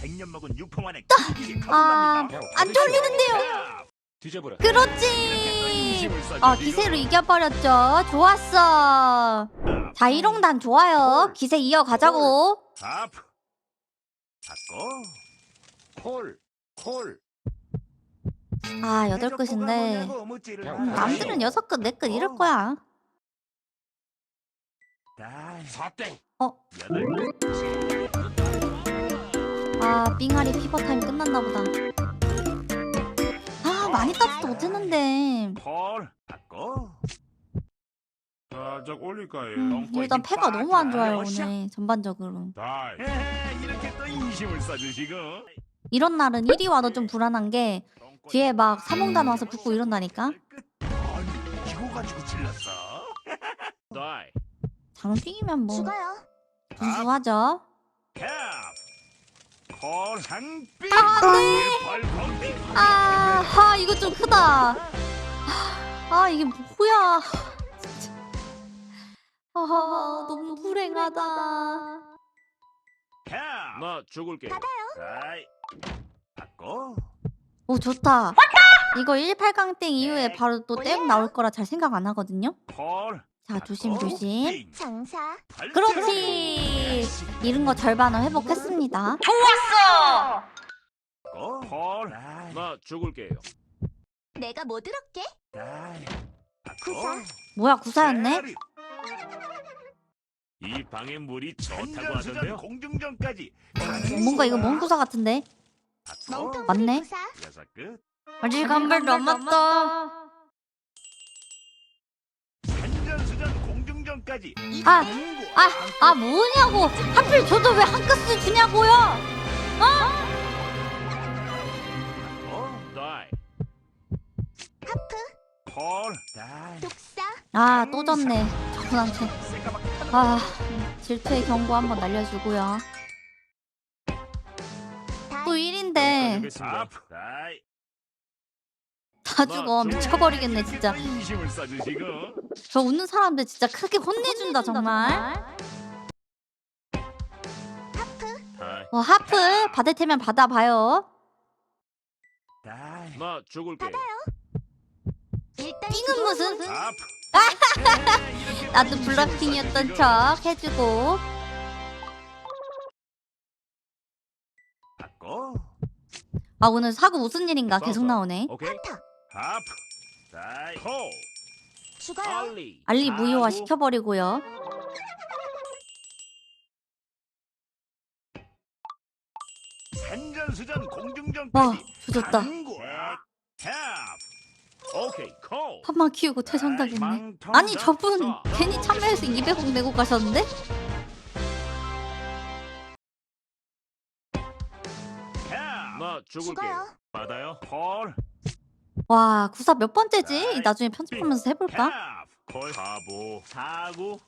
백년 먹은 유풍환의 아, 안 돌리는데요. 뒤져보라. 그렇지. 아, 기세로 이겨버렸죠. 좋았어. 자, 1홍단 좋아요. 기세 이어가자고. 하프 바꿔 콜. 콜. 아, 여덟 끝인데. 음, 남들은 여섯 끝, 네끝 이럴 거야. 사땡. 어? 여덟 끝 아, 삥아리 피버 타임 끝났나 보다. 아, 많이 따지도 못했는데. 콜 바꿔 살짝 올릴까요? 음, 일단 패가 너무 안 좋아요, 오늘. 전반적으로. 다이. 에헤, 이렇게 또 인심을 써주시고 이런 날은 1위 와도 좀 불안한 게 뒤에 막 삼홍단 와서 붙고 이런다니까. 아니 이거 가지고 질렀어 다이. 장빙이면 뭐. 분수하죠. 캡 콜 장빙 아, 네. 아, 아 이거 좀 크다. 아 이게 뭐야? 아 너무 불행하다. 캡나 죽을게. 바꿔 오 좋다. 이거 18강땡 이후에 바로 또 땡 나올 거라 잘 생각 안 하거든요. 콜 자 조심 조심. 빙. 장사. 그렇지. 잃은 거 절반은 회복했습니다. 콜 다이 나 죽을게요. 내가 뭐 들었게? 구사. 바꿔 뭐야 구사였네? 이 방에 물이 좋다고 하던데요. 공중전까지 뭔가 이거 먼 구사 같은데? 바꿔 멍텅구리 맞네. 구사. 여섯 끝 아직 한 발 남았다. 공중전까지 아. 아, 아 뭐냐고? 하필 저도 왜한 끝을 주냐고요? 어? 다이. 하프. 콜 다이 독사. 아 또 졌네. 저분한테. 새까맣게 아 질투의 경고 한번 날려주고요. 또 1인데 가져겠습니다. 아프 다이 다 죽어 미쳐버리겠네 진짜. 인심을 저 웃는 사람들 진짜 크게 혼내준다 정말. 다이. 어 하프 받을 테면 받아봐요. 나 죽을게. 띵은 무슨? 나도 블러핑이었던 척 해주고. 바꿔 아 오늘 사고 무슨 일인가 계속 나오네. 오케이. 아프 다이 콜. 죽어요. 알리. 알리 무효화 시켜버리고요. 한전수전 공중전까지 와 조졌다. 오케이. 콜. 한만 키우고 퇴장당했네. 아니 저분 자. 괜히 참여해서 200억 내고 가셨는데? 나 죽을게. 받아요. 콜 와 구사 몇 번째지? 나중에 편집하면서 해볼까? 콜. 바보. 사구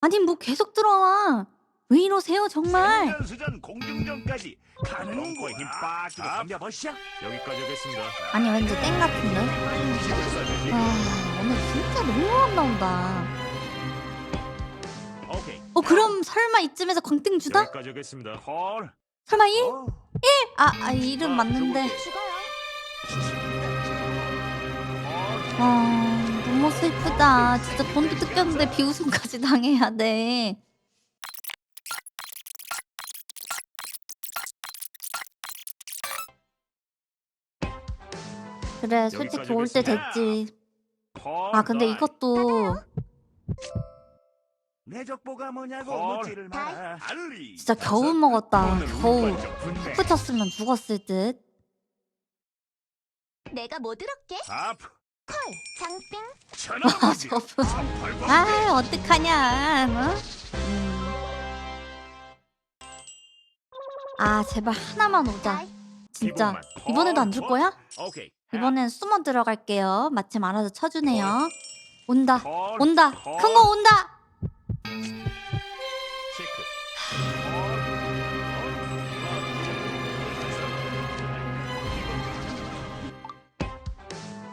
아니 뭐 계속 들어와. 왜 이러세요 정말? 한전수전 공중전까지 가는 거에 힘빡 주고 덤벼보시오 여기까지 하겠습니다. 아니 왠지 땡 같은데? 인심을 써주시고 와 오늘 진짜 너무 안 나온다. 오케이. 어 그럼 설마 이쯤에서 광땡 주다? 여기까지 하겠습니다. 콜 설마 1? 어. 아, 아 이름 맞는데. 아 너무 슬프다. 진짜 돈도 뜯겼는데 비웃음까지 당해야 돼. 그래 솔직히 올 때 됐지. 콜아 근데 이것도 내 적보가 뭐냐고 콜. 묻지를 마라 알리 진짜 겨우 먹었다. 겨우 분배. 붙였으면 죽었을 듯. 내가 뭐 들었게? 아프 콜. 장빙. 아 천원이지 저분. 아 어떡하냐. 어? 음. 아 제발 하나만 오자. 진짜. 이번에도 안 줄 거야? 오케이. 이번엔 숨어 들어갈게요. 마침 알아서 쳐주네요. 온다. 콜. 온다. 콜. 큰거 온다.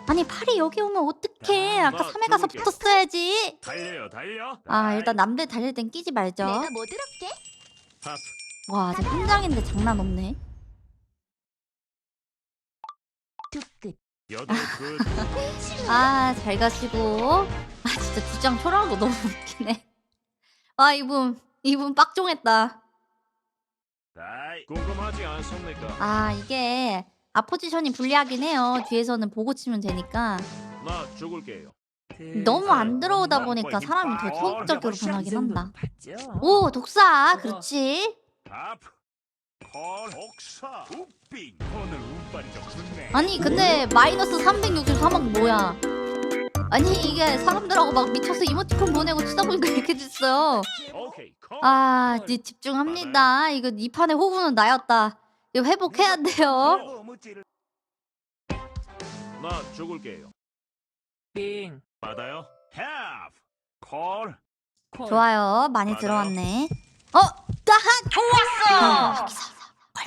아니 팔이 여기 오면 어떡해 아, 아까 나 3회 가서. 붙었어야지 달려요 달려. 아 일단 남들 달릴 땐 끼지 말죠 내가 뭐 들었게? 와 지금 현장인데 장난 없네 두 끝. 여덟 끝. 아 잘 가시고 아 진짜 두장 초라한 거 너무 웃기네 아 이분 이분 빡종했다. 궁금하지 않습니까? 아 이게 앞포지션이 불리하긴 해요. 뒤에서는 보고 치면 되니까. 나 죽을게요. 너무 안 들어오다 보니까 사람이 더 소극적으로 변하긴 한다. 오 독사! 그렇지. 하프 콜 복사! 우빙! 오늘 운빨이 좀 좋네. 아니 근데 마이너스 363억 뭐야 아니 이게 사람들하고 막 미쳐서 이모티콘 보내고 치다 보니까 이렇게 됐어요. 아 이제 집중합니다 이거 이 판의 호구는 나였다 이거 회복해야 돼요 나 죽을게요. 빙 받아요. 콜 콜. 좋아요 많이. 들어왔네 어? 따한 좋았어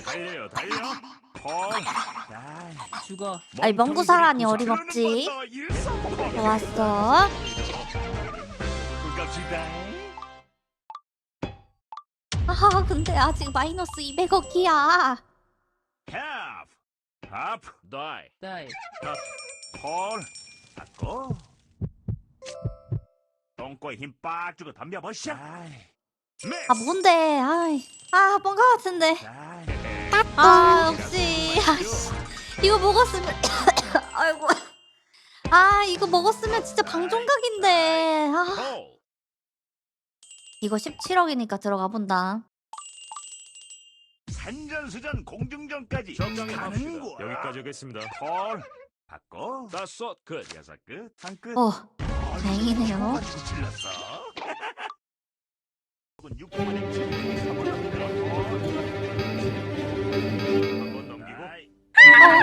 달려요 달려. 죽어. 아니 멍구사라니 어림없지? 좋았어. 아 근데 아직 마이너스 200억이야. 하프 하프 다이. 다이 콜 바꿔 똥꼬에 힘 빡 주고 덤벼보셔 아 뭔데? 아이. 아 뭔가 같은데 아 역시 아씨. 이거 먹었으면 아이고. 아 이거 먹었으면 진짜 방종각인데. 아. 콜. 이거 17억이니까 들어가 본다. 산전수전 공중전까지 적당히 가는. 거야. 여기까지 하겠습니다. 콜 바꿔. 다섯 끝. 여섯 끝한끝. 어 다행이네요. 육분의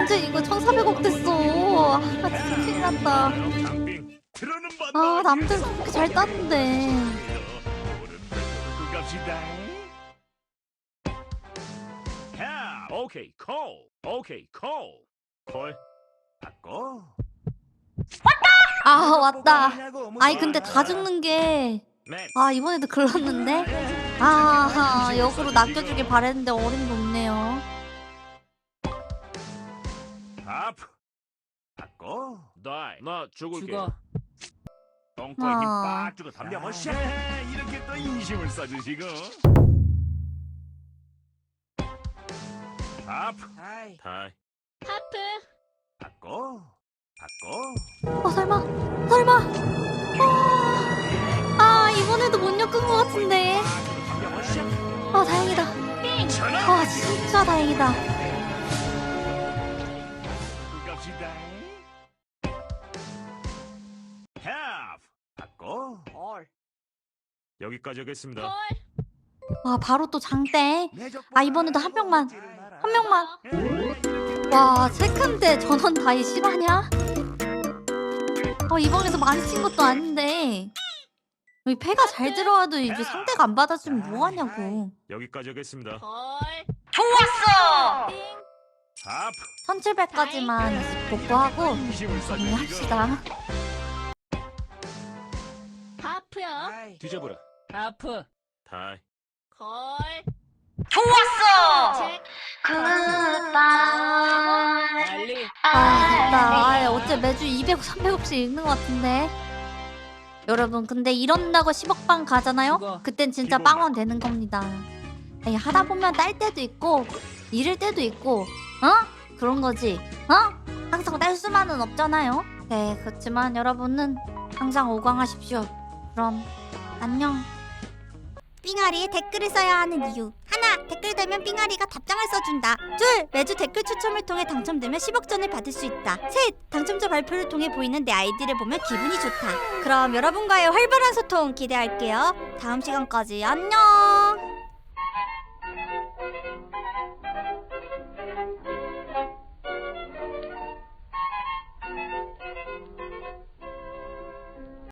아 언제 이거 1400억 됐어 아 진짜 큰일 났다 아 남들 그렇게 잘 땄는데 오케이 콜. 오케이 콜. 콜. 바꿔 아 왔다 아니 근데 다 죽는 게 맥스. 아 이번에도 글렀는데 아 역으로 낚여주길 바랬는데 어림도 없네요 다이. 나 죽을게요. 죽어 똥꼬에 힘 아. 빡 주고 덤벼보셔 이렇게 또 인심을 써주시고 하프 다이 다이. 하프. 바꿔 바꿔 어 설마 여기까지 하겠습니다. 아 바로 또 장땡 아, 이번에도 한 명만. 한 명만 와 세컨대 전원 다이 실화냐? 어 이번에도 많이 친 것도 아닌데 여기 패가 잘 들어와도 이제 상대가 안 받아주면 뭐하냐고 여기까지 하겠습니다. 하프 1700까지만 복구하고 정리합시다 하프요. 뒤져보라. 하프 다이. 콜. 달리 아 됐다 아, 어째 매주 200, 300억씩 읽는 것 같은데 여러분 근데 이런다고 10억방 가잖아요? 죽어. 그땐 진짜. 빵원 되는 겁니다 아니, 하다 보면 딸 때도 있고 잃을 때도 있고 어? 그런 거지 어? 항상 딸 수만은 없잖아요 네 그렇지만 여러분은 항상 오광하십시오 그럼 안녕 삥아리에 댓글을 써야 하는 이유. 하나 댓글 달면 삥아리가 답장을 써준다. 둘 매주 댓글 추첨을 통해 당첨되면 10억 전을 받을 수 있다. 셋 당첨자 발표를 통해 보이는 내 아이디를 보면 기분이 좋다. 그럼 여러분과의 활발한 소통 기대할게요. 다음 시간까지 안녕